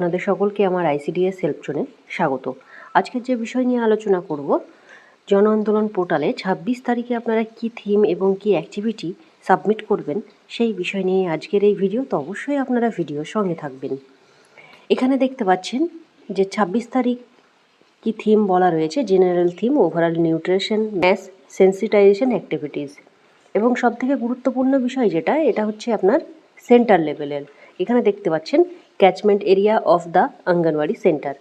আপনাদের সকলকে আমার আইসিডিএস সেলফজনে স্বাগত। আজকের যে বিষয় নিয়ে আলোচনা করব, জন আন্দোলন পোর্টালে ছাব্বিশ তারিখে আপনারা কি থিম এবং কি অ্যাক্টিভিটি সাবমিট করবেন সেই বিষয় নিয়ে আজকের এই ভিডিও, তো অবশ্যই আপনারা ভিডিও সঙ্গে থাকবেন। এখানে দেখতে পাচ্ছেন যে ছাব্বিশ তারিখ কি থিম বলা রয়েছে, general theme, overall nutrition mass sensitisation activities. এবং সবথেকে গুরুত্বপূর্ণ বিষয় যেটা, এটা হচ্ছে আপনার সেন্টার লেভেলের। এখানে দেখতে পাচ্ছেন catchment area of the anganwadi centre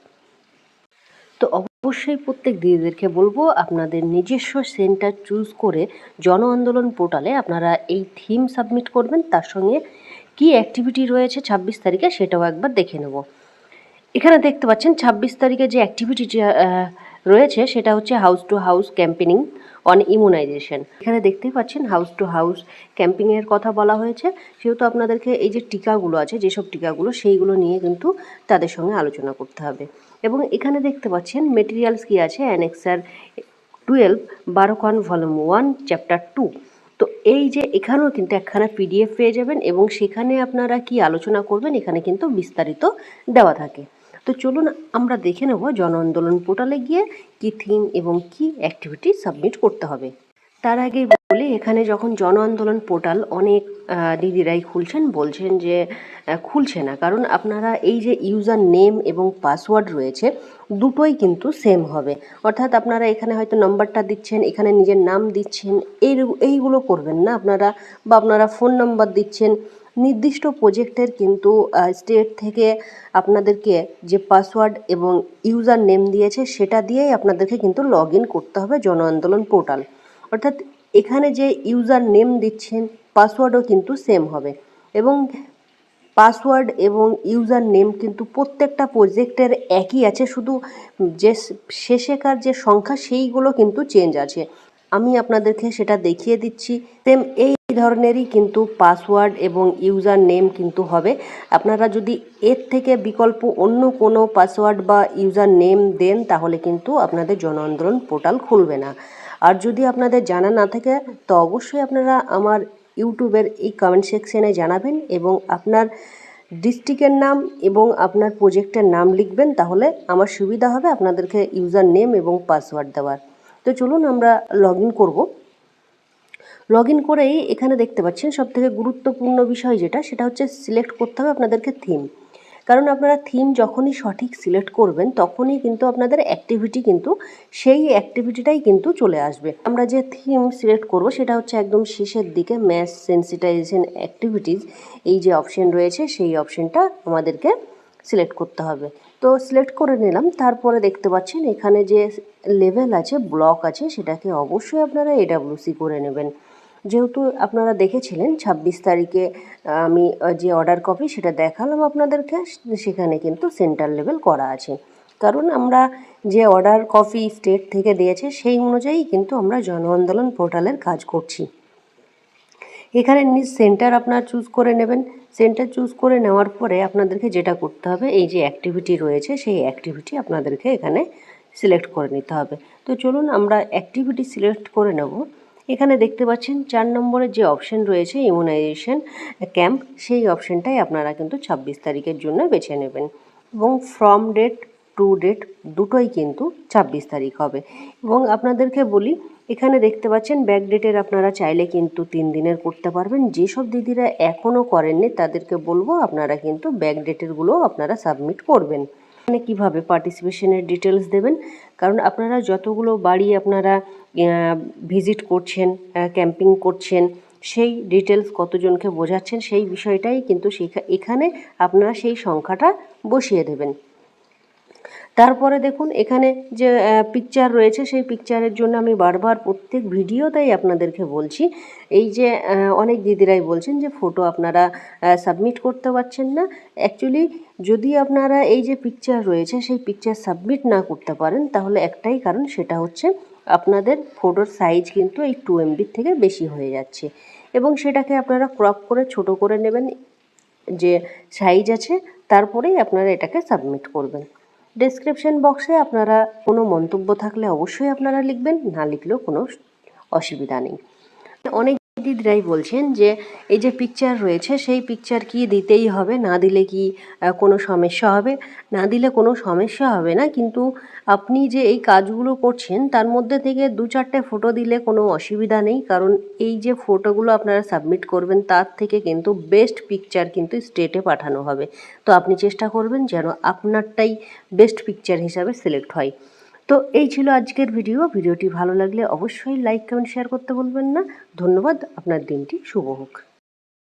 তো অবশ্যই প্রত্যেক দিদিদেরকে বলব, আপনাদের নিজস্ব সেন্টার চুজ করে জন আন্দোলন পোর্টালে আপনারা এই থিম সাবমিট করবেন। তার সঙ্গে কি অ্যাক্টিভিটি রয়েছে ছাব্বিশ তারিখে সেটাও একবার দেখে নেব। এখানে দেখতে পাচ্ছেন ছাব্বিশ তারিখে যে অ্যাক্টিভিটি রয়েছে, সেটা হচ্ছে house to house campaigning on immunisation এখানে দেখতেই পাচ্ছেন হাউস টু হাউস ক্যাম্পিংয়ের কথা বলা হয়েছে। সেহেতু আপনাদেরকে এই যে টিকাগুলো আছে, যেসব টিকাগুলো, সেইগুলো নিয়ে কিন্তু তাদের সঙ্গে আলোচনা করতে হবে। এবং এখানে দেখতে পাচ্ছেন মেটেরিয়ালস কী আছে? অ্যানেক্সার টুয়েলভ বারোখান ভলিউম ওয়ান চ্যাপ্টার টু তো এই যে এখানেও কিন্তু একখানা পিডিএফ পেয়ে যাবেন এবং সেখানে আপনারা কি আলোচনা করবেন, এখানে কিন্তু বিস্তারিত দেওয়া থাকে। তো চলুন আমরা দেখে নেব জন আন্দোলন পোর্টালে গিয়ে কি থিম এবং কি অ্যাক্টিভিটি সাবমিট করতে হবে। তার আগে বলি, এখানে যখন জন আন্দোলন পোর্টাল অনেক দিদিরাই খুলছেন, বলছেন যে খুলছে না। কারণ আপনারা এই যে ইউজার নেম এবং পাসওয়ার্ড রয়েছে, দুটোই কিন্তু সেম হবে। অর্থাৎ আপনারা এখানে হয়তো নাম্বারটা দিচ্ছেন, এখানে নিজের নাম দিচ্ছেন এই এইগুলো করবেন না। আপনারা বা আপনারা ফোন নাম্বার দিচ্ছেন নির্দিষ্ট প্রোজেক্টের কিন্তু স্টেট থেকে আপনাদেরকে যে পাসওয়ার্ড এবং ইউজার নেম দিয়েছে, সেটা দিয়েই আপনাদেরকে কিন্তু লগ করতে হবে জন আন্দোলন পোর্টাল অর্থাৎ এখানে যে ইউজার নেম দিচ্ছেন পাসওয়ার্ডও কিন্তু সেম হবে। এবং পাসওয়ার্ড এবং ইউজার নেম কিন্তু প্রত্যেকটা প্রজেক্টের একই আছে, শুধু যে শেষেকার যে সংখ্যা, সেইগুলো কিন্তু চেঞ্জ আছে। আমি আপনাদেরকে সেটা দেখিয়ে দিচ্ছি। সেম এই ধরনেরই কিন্তু পাসওয়ার্ড এবং ইউজার নেম কিন্তু হবে। আপনারা যদি এর থেকে বিকল্প অন্য কোনো পাসওয়ার্ড বা ইউজার নেম দেন, তাহলে কিন্তু আপনাদের জন আন্দোলন পোর্টাল খুলবে না। আর যদি আপনাদের জানা না থাকে, তো অবশ্যই আপনারা আমার ইউটিউবের এই কমেন্ট সেকশনে জানাবেন এবং আপনার ডিস্ট্রিক্টের নাম এবং আপনার প্রজেক্টের নাম লিখবেন, তাহলে আমার সুবিধা হবে আপনাদেরকে ইউজার নেম এবং পাসওয়ার্ড দেওয়ার। তো চলুন আমরা লগ ইন করব। লগ ইন করেই এখানে দেখতে পাচ্ছেন সব থেকে গুরুত্বপূর্ণ বিষয় যেটা, সেটা হচ্ছে সিলেক্ট করতে হবে আপনাদেরকে থিম কারণ আপনারা থিম যখনই সঠিক সিলেক্ট করবেন, তখনই কিন্তু আপনাদের অ্যাক্টিভিটি কিন্তু, সেই অ্যাক্টিভিটিটাই কিন্তু চলে আসবে। আমরা যে থিম সিলেক্ট করব, সেটা হচ্ছে একদম শেষের দিকে ম্যাথ সেন্সিটাইজেশন অ্যাক্টিভিটিস এই যে অপশন রয়েছে, সেই অপশনটা আমাদেরকে সিলেক্ট করতে হবে। তো সিলেক্ট করে নিলাম। তারপরে দেখতে পাচ্ছেন এখানে যে লেভেল আছে ব্লক আছে, সেটাকে অবশ্যই আপনারা এডাব্লিউসি করে নেবেন। যেহেতু আপনারা দেখেছিলেন, ছাব্বিশ তারিখে আমি যে অর্ডার কপি সেটা দেখালাম আপনাদেরকে, সেখানে কিন্তু সেন্টার লেভেল করা আছে। কারণ আমরা যে অর্ডার কপি স্টেট থেকে দিয়েছে, সেই অনুযায়ী কিন্তু আমরা জন আন্দোলন পোর্টালের কাজ করছি। এখানে নিজ সেন্টার আপনার চুজ করে নেবেন। সেন্টার চুজ করে নেওয়ার পরে আপনাদেরকে যেটা করতে হবে, এই যে অ্যাক্টিভিটি রয়েছে, সেই অ্যাক্টিভিটি আপনাদেরকে এখানে সিলেক্ট করে নিতে হবে। তো চলুন আমরা অ্যাক্টিভিটি সিলেক্ট করে নেব। এখানে দেখতে পাচ্ছেন চার নম্বরের যে অপশন রয়েছে ইমিউনাইজেশন ক্যাম্প সেই অপশনটাই আপনারা কিন্তু ছাব্বিশ তারিখের জন্য বেছে নেবেন। এবং ফ্রম ডেট টু ডেট দুটোই কিন্তু ছাব্বিশ তারিখ হবে। এবং আপনাদেরকে বলি, এখানে দেখতে পাচ্ছেন ব্যাক ডেটের আপনারা চাইলে কিন্তু তিন দিনের করতে পারবেন। যেসব দিদিরা এখনও করেননি, তাদেরকে বলব আপনারা কিন্তু ব্যাক ডেটেরগুলো আপনারা সাবমিট করবেন। এখানে কীভাবে পার্টিসিপেশনের ডিটেলস দেবেন? কারণ আপনারা যতগুলো বাড়ি আপনারা ভিজিট করছেন ক্যাম্পিং করছেন, সেই ডিটেলস কতজনকে বোঝাচ্ছেন সেই বিষয়টাই কিন্তু এখানে আপনারা সেই সংখ্যাটা বসিয়ে দেবেন। তারপরে দেখুন, এখানে যে পিকচার রয়েছে, সেই পিকচারের জন্য আমি বারবার প্রত্যেক ভিডিওতেই আপনাদেরকে বলছি। এই যে অনেক দিদিরাই বলছেন যে ফটো আপনারা সাবমিট করতে পারছেন না। অ্যাকচুয়ালি যদি আপনারা এই যে পিকচার রয়েছে, সেই পিকচার সাবমিট না করতে পারেন, তাহলে একটাই কারণ, সেটা হচ্ছে আপনাদের ফটোর সাইজ কিন্তু এই টু এমবির থেকে বেশি হয়ে যাচ্ছে। এবং সেটাকে আপনারা ক্রপ করে, ছোট করে নেবেন, যে সাইজ আছে, তারপরেই আপনারা এটাকে সাবমিট করবেন। ডেসক্রিপশন বক্সে আপনারা কোনো মন্তব্য থাকলে অবশ্যই আপনারা লিখবেন, না লিখলেও কোনো অসুবিধা নেই। অনেক দিদিরাই বলছেন যে, এই যে পিকচার রয়েছে, সেই পিকচার কি দিতেই হবে? না দিলে কি কোনো সমস্যা হবে? না দিলে কোনো সমস্যা হবে না, কিন্তু আপনি যে এই কাজগুলো করছেন, তার মধ্যে থেকে দু চারটে ফটো দিলে কোনো অসুবিধা নেই, কারণ এই যে ফটোগুলো আপনারা সাবমিট করবেন, তার থেকে কিন্তু বেস্ট পিকচার কিন্তু স্টেটে পাঠানো হবে। তো আপনি চেষ্টা করবেন যেন আপনারটাই বেস্ট পিকচার হিসাবে সিলেক্ট হয়। তো এই ছিল আজকের ভিডিও। ভিডিওটি ভালো লাগলে অবশ্যই লাইক, কমেন্ট শেয়ার করতে বলবেন না। ধন্যবাদ। আপনার দিনটি শুভ হোক।